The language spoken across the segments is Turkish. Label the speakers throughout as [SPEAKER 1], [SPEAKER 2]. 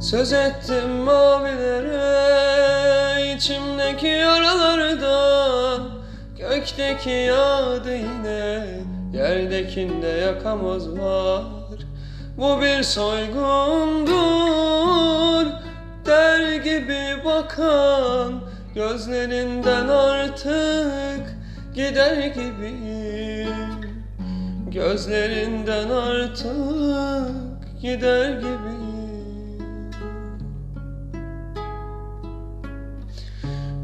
[SPEAKER 1] Söz ettim mavilere içimdeki yaralardan Gökteki yağdı yine Yerdekinde yakamız var Bu bir soygundur Der gibi bakan Gözlerinden artık Gider gibiyim. Gözlerinden artık Gider gibiyim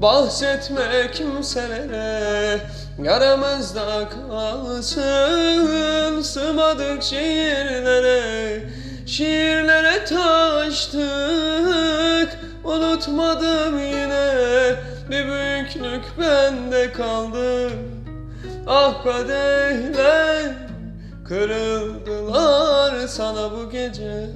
[SPEAKER 1] Bahsetme kimselere Yaramızda kalsın. Sığmadık şiirlere Şiirlere taştık. Unutmadım yine Bir büyüklük bende kaldı. Ah kadehler Kırıldılar sana bu gece